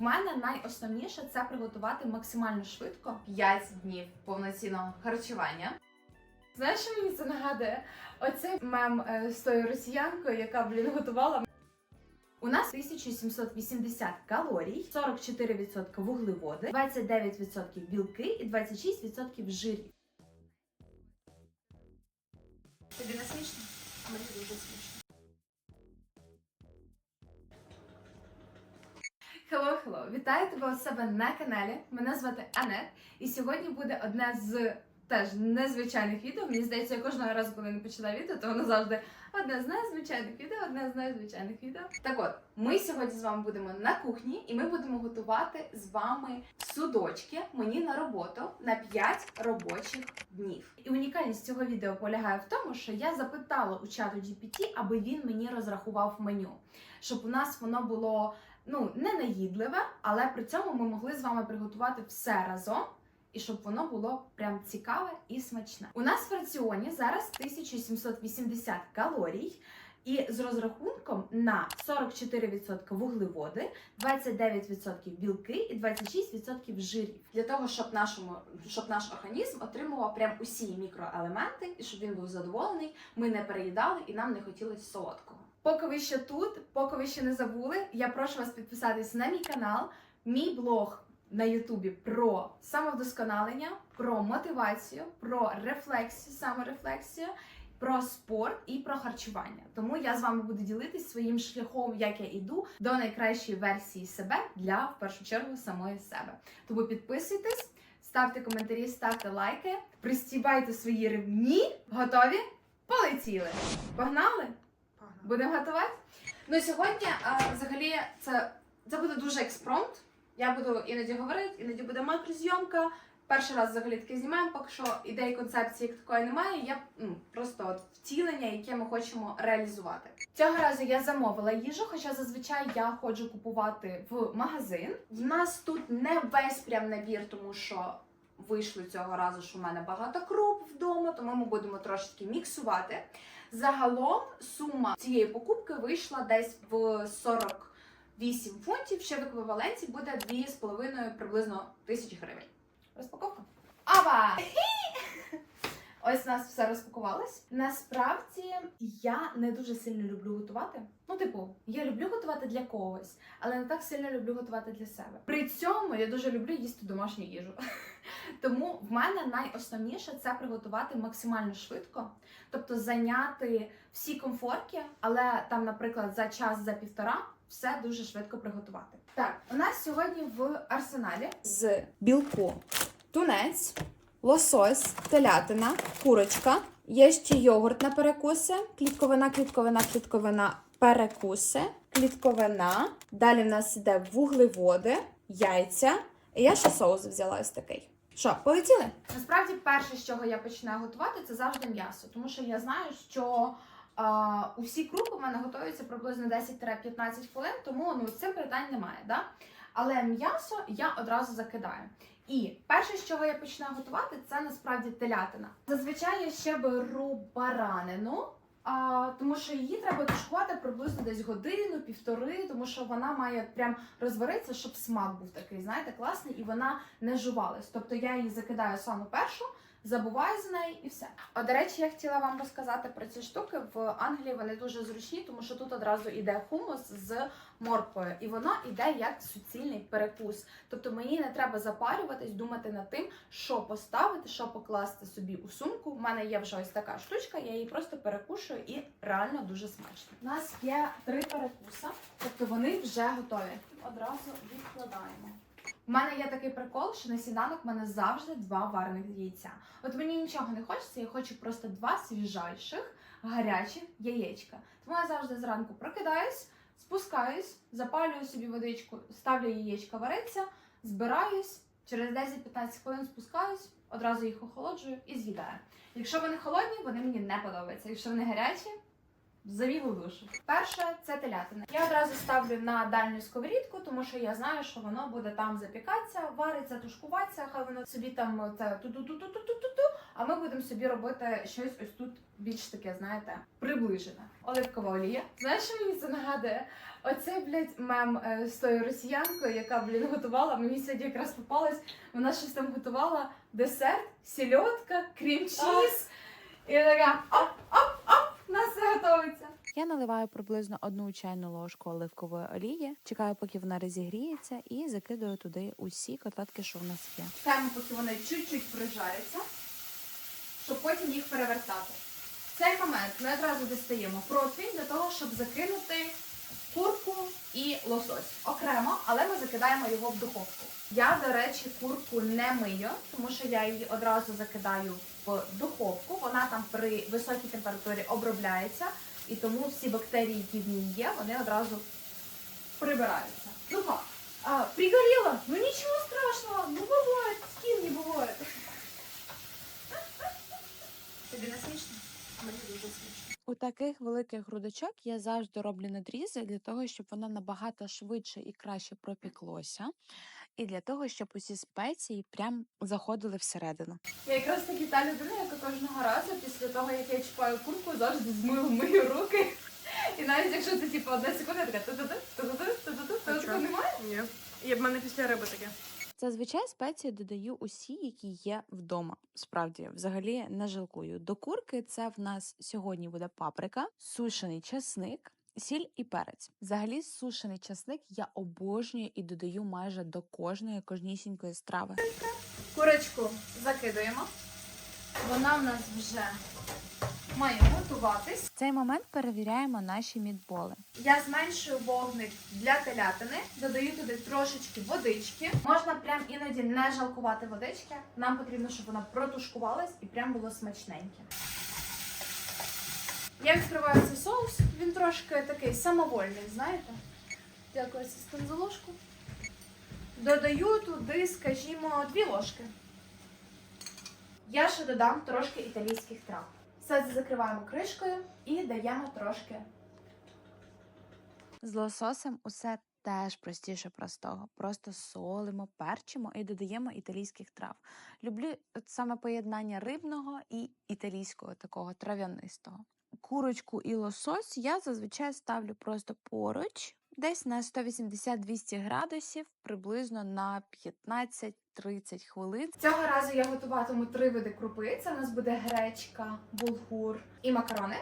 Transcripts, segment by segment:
в мене найосновніше це приготувати максимально швидко. 5 днів повноцінного харчування. Знаєш, що мені це нагадує? Оцей мем е, з тою росіянкою, яка блін готувала. У нас 1780 калорій, 44% вуглеводи, 29% білки і 26% жирів. Тобі не смішно? А мені дуже смішно. Hello, hello! Вітаю тебе у себе на каналі. Мене звати Анет, і сьогодні буде одне з теж незвичайних відео. Мені здається, я кожного разу, коли не починаю відео, то воно завжди одне з незвичайних відео, одне з незвичайних відео. Так от, ми сьогодні з вами будемо на кухні і ми будемо готувати з вами судочки мені на роботу на 5 робочих днів. І унікальність цього відео полягає в тому, що я запитала у чату GPT, аби він мені розрахував меню, щоб у нас воно було ну не наїдливе, але при цьому ми могли з вами приготувати все разом. І щоб воно було прям цікаве і смачне. У нас в раціоні зараз 1780 калорій, і з розрахунком на 44% вуглеводи, 29% білки і 26% жирів. Для того, щоб нашому щоб наш організм отримував прям усі мікроелементи, і щоб він був задоволений, ми не переїдали і нам не хотілося солодкого. Поки ви ще тут, поки ви ще не забули, я прошу вас підписатись на мій канал, мій блог на Ютубі про самовдосконалення, про мотивацію, про рефлексію, саморефлексію, про спорт і про харчування. Тому я з вами буду ділитись своїм шляхом, як я іду до найкращої версії себе для в першу чергу самої себе. Тому підписуйтесь, ставте коментарі, ставте лайки, пристібайте свої ремні. Готові? Полетіли! Погнали! Будемо готувати? Ну сьогодні, а, взагалі, це, це буде дуже експромт. Я буду іноді говорити, іноді буде макрозйомка. Перший раз взагалі таке знімаємо, поки що ідеї концепції як такої немає. Я ну, просто от втілення, яке ми хочемо реалізувати. Цього разу я замовила їжу, хоча зазвичай я ходжу купувати в магазин. В нас тут не весь прям набір, тому що вийшло цього разу, що в мене багато круп вдома, тому ми будемо трошечки міксувати. Загалом сума цієї покупки вийшла десь в 48 фунтів, ще в еквіваленті буде 2,5 приблизно тисяч гривень. Розпаковка. Ава! Ось у нас все розпакувалось. Насправді я не дуже сильно люблю готувати. Ну, типу, я люблю готувати для когось, але не так сильно люблю готувати для себе. При цьому я дуже люблю їсти домашню їжу. Тому в мене найосновніше це приготувати максимально швидко, тобто зайняти всі комфорки, але там, наприклад, за час за півтора все дуже швидко приготувати. Так, у нас сьогодні в арсеналі З білку тунець, лосось, телятина, курочка. Є ще йогурт на перекуси, клітковина, клітковина, клітковина, перекуси, клітковина. Далі в нас іде вуглеводи, яйця. І я ще соус взяла ось такий. Що, полетіли? Насправді, перше, з чого я починаю готувати, це завжди м'ясо, тому що я знаю, що усі крупи в мене готуються приблизно 10-15 хвилин, тому ну з цим питань немає. Да? Але м'ясо я одразу закидаю. І перше, з чого я починаю готувати, це насправді телятина. Зазвичай я ще беру баранину. А, тому що її треба тушкувати приблизно десь годину, півтори, тому що вона має прям розваритися, щоб смак був такий, знаєте, класний, і вона не жувалась. Тобто я її закидаю саме першу, забуваю за неї і все. А до речі, я хотіла вам розказати про ці штуки. В Англії вони дуже зручні, тому що тут одразу йде хумус з морквою, і воно йде як суцільний перекус. Тобто мені не треба запарюватись, думати над тим, що поставити, що покласти собі у сумку. У мене є вже ось така штучка, я її просто перекушую і реально дуже смачно. У нас є три перекуса, тобто вони вже готові. Одразу відкладаємо. У мене є такий прикол, що на сніданок в мене завжди два варених яйця. От мені нічого не хочеться, я хочу просто два свіжайших гарячих яєчка. Тому я завжди зранку прокидаюсь, спускаюсь, запалюю собі водичку, ставлю яєчка вариться, збираюсь, через 10-15 хвилин спускаюсь, одразу їх охолоджую і з'їдаю. Якщо вони холодні, вони мені не подобаються. Якщо вони гарячі, завілу душу. Перше це телятина. Я одразу ставлю на дальню сковорідку, тому що я знаю, що воно буде там запікатися, вариться, тушкуватися, хай воно собі там це ту-ту-ту-ту-ту-ту-ту, А ми будемо собі робити щось ось тут більш таке, знаєте, приближене. Оливкова олія. Знаєш, що мені це нагадує? Оце, блядь, мем е, з тою росіянкою, яка, блін, готувала. Мені сьогодні якраз попалась. Вона щось там готувала десерт, сільотка, крім-чіз. І така оп-оп-оп, нас все готується. Я наливаю приблизно одну чайну ложку оливкової олії, чекаю, поки вона розігріється, і закидую туди усі котлетки, що в нас є. Чекаємо, поки вони чуть-чуть прижаряться, щоб потім їх перевертати. В цей момент ми одразу дістаємо профіль для того, щоб закинути курку і лосось. Окремо, але ми закидаємо його в духовку. Я, до речі, курку не мию, тому що я її одразу закидаю в духовку. Вона там при високій температурі обробляється, і тому всі бактерії, які в ній є, вони одразу прибираються. Ну как? А, пригорело? Ну ничего страшного, ну с кем не бывает. Тобі не смішно? Мені дуже смішно. Таких великих грудочок я завжди роблю надрізи для того, щоб воно набагато швидше і краще пропіклося, і для того, щоб усі спеції прям заходили всередину. Я якраз таки та людина, яка кожного разу після того, як я чіпаю курку, завжди з милом мию руки. І навіть якщо це типу одна секунда, така ту-ту-ту, ту-ту-ту, ту-ту-ту, А то чо? такого немає? Ні. Є в мене після риби таке. Зазвичай спеції додаю усі, які є вдома. Справді, взагалі не жалкую. До курки це в нас сьогодні буде паприка, сушений часник. Сіль і перець. Взагалі, сушений часник я обожнюю і додаю майже до кожної кожнісінької страви. Курочку закидуємо. Вона в нас вже має готуватись. В цей момент перевіряємо наші мідболи. Я зменшую вогник для телятини, додаю туди трошечки водички. Можна прям іноді не жалкувати водички. Нам потрібно, щоб вона протушкувалась і прям було смачненьке. Я відкриваю цей соус, він трошки такий самовольний, знаєте? Дякую, асистент за ложку. Додаю туди, скажімо, дві ложки. Я ще додам трошки італійських трав. Все це закриваємо кришкою і даємо трошки З лососем усе теж простіше простого. Просто солимо, перчимо і додаємо італійських трав. Люблю саме поєднання рибного і італійського такого трав'янистого. Курочку і лосось я зазвичай ставлю просто поруч, десь на 180-200 градусів, приблизно на 15-30 хвилин. Цього разу я готуватиму три види крупи. Це у нас буде гречка, булгур і макарони.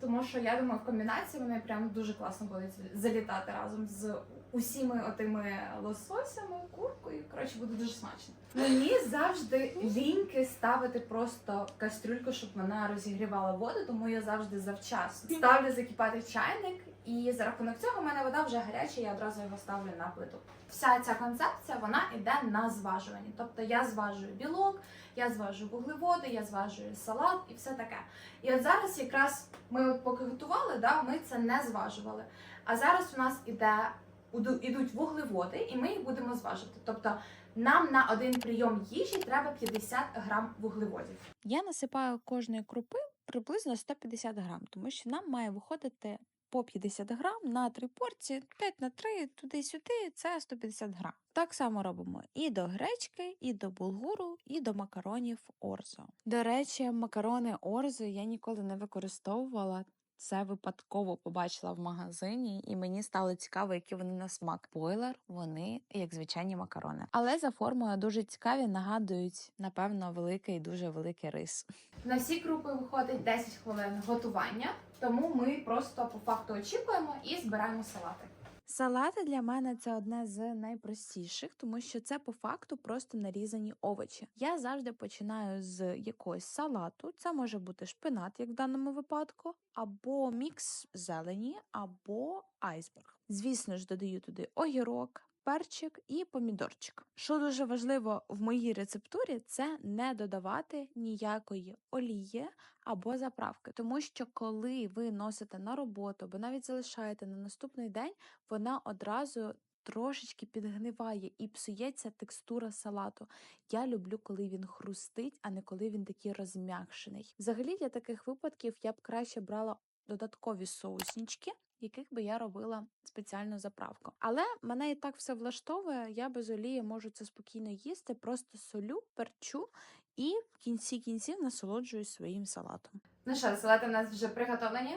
Тому що я думаю, в комбінації вони прям дуже класно будуть залітати разом з усіми отими лососями, куркою. Коротше, буде дуже смачно. Мені завжди ліньки ставити просто в кастрюльку, щоб вона розігрівала воду, тому я завжди завчасно ставлю закипати чайник, і за рахунок цього в мене вода вже гаряча, я одразу його ставлю на плиту. Вся ця концепція вона йде на зважуванні. Тобто я зважую білок, я зважую вуглеводи, я зважую салат і все таке. І от зараз якраз ми поки готували, да, ми це не зважували. А зараз у нас іде уду- ідуть вуглеводи, і ми їх будемо зважити. Тобто нам на один прийом їжі треба 50 грам вуглеводів. Я насипаю кожної крупи приблизно 150 грам, тому що нам має виходити по 50 грам на три порції, 5 на 3, туди-сюди, це 150 грам. Так само робимо і до гречки, і до булгуру, і до макаронів орзо. До речі, макарони орзо я ніколи не використовувала. Це випадково побачила в магазині, і мені стало цікаво, які вони на смак. Бойлер, вони як звичайні макарони. Але за формою дуже цікаві, нагадують, напевно, великий, дуже великий рис. На всі крупи виходить 10 хвилин готування, тому ми просто по факту очікуємо і збираємо салати. Салати для мене це одне з найпростіших, тому що це по факту просто нарізані овочі. Я завжди починаю з якогось салату. Це може бути шпинат, як в даному випадку, або мікс зелені, або айсберг. Звісно ж, додаю туди огірок. Перчик і помідорчик. Що дуже важливо в моїй рецептурі, це не додавати ніякої олії або заправки, тому що коли ви носите на роботу або навіть залишаєте на наступний день, вона одразу трошечки підгниває і псується текстура салату. Я люблю, коли він хрустить, а не коли він такий розм'якшений. Взагалі, для таких випадків я б краще брала додаткові соуснічки. Яких би я робила спеціальну заправку. Але мене і так все влаштовує. Я без олії можу це спокійно їсти, просто солю, перчу і в кінці кінців насолоджуюсь своїм салатом. Ну що, салати в нас вже приготовлені.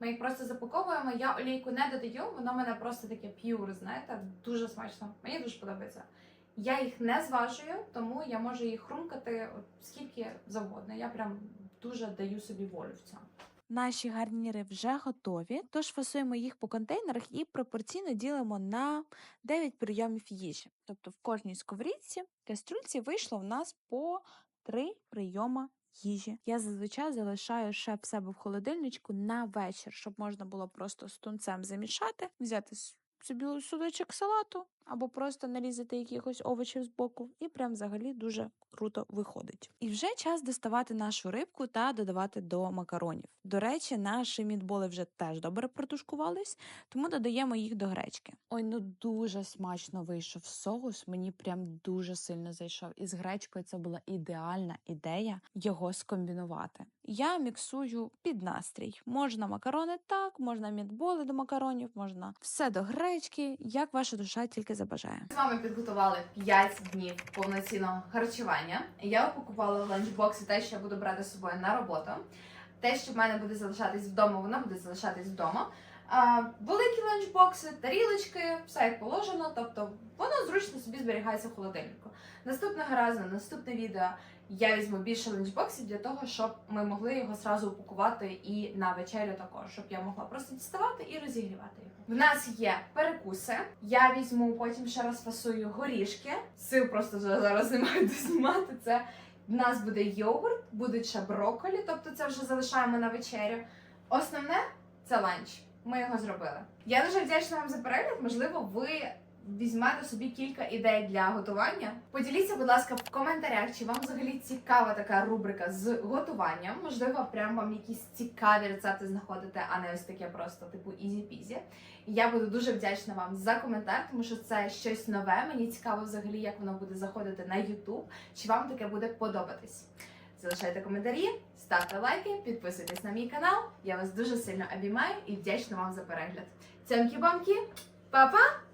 Ми їх просто запаковуємо. Я олійку не додаю, воно мене просто таке п'юр, знаєте, дуже смачно. Мені дуже подобається. Я їх не зважую, тому я можу їх хрумкати скільки завгодно. Я прям дуже даю собі волю в цьому. Наші гарніри вже готові, тож фасуємо їх по контейнерах і пропорційно ділимо на 9 прийомів їжі. Тобто в кожній сковорідці каструльці вийшло в нас по 3 прийома їжі. Я зазвичай залишаю ще в себе в холодильничку на вечір, щоб можна було просто з тунцем замішати, взяти собі судочок салату або просто нарізати якихось овочів з боку, і прям взагалі дуже круто виходить. І вже час доставати нашу рибку та додавати до макаронів. До речі, наші мідболи вже теж добре протушкувались, тому додаємо їх до гречки. Ой, ну дуже смачно вийшов соус. Мені прям дуже сильно зайшов. І з гречкою це була ідеальна ідея його скомбінувати. Я міксую під настрій. Можна макарони так, можна мідболи до макаронів, можна все до гречки, як ваша душа тільки забажає. З вами підготували 5 днів повноцінного харчування. Я покупала в ланчбокси те, що я буду брати з собою на роботу. Те, що в мене буде залишатись вдома, воно буде залишатись вдома. А, великі ланчбокси, тарілочки, все як положено, тобто воно зручно собі зберігається в холодильнику. Наступного разу, наступне відео я візьму більше ланчбоксів для того, щоб ми могли його зразу упакувати і на вечерю також, щоб я могла просто діставати і розігрівати його. В нас є перекуси. Я візьму потім ще раз фасую горішки. Сил просто вже зараз немає де знімати це. В нас буде йогурт, будуть ще брокколі, тобто це вже залишаємо на вечерю. Основне це ланч. Ми його зробили. Я дуже вдячна вам за перегляд. Можливо, ви візьмете собі кілька ідей для готування. Поділіться, будь ласка, в коментарях, чи вам взагалі цікава така рубрика з готуванням. Можливо, прям вам якісь цікаві рецепти знаходите, а не ось таке просто типу ізі-пізі. Я буду дуже вдячна вам за коментар, тому що це щось нове. Мені цікаво взагалі, як воно буде заходити на YouTube, чи вам таке буде подобатись. Залишайте коментарі, ставте лайки, підписуйтесь на мій канал. Я вас дуже сильно обіймаю і вдячна вам за перегляд. Цьомкі-бомкі, па-па!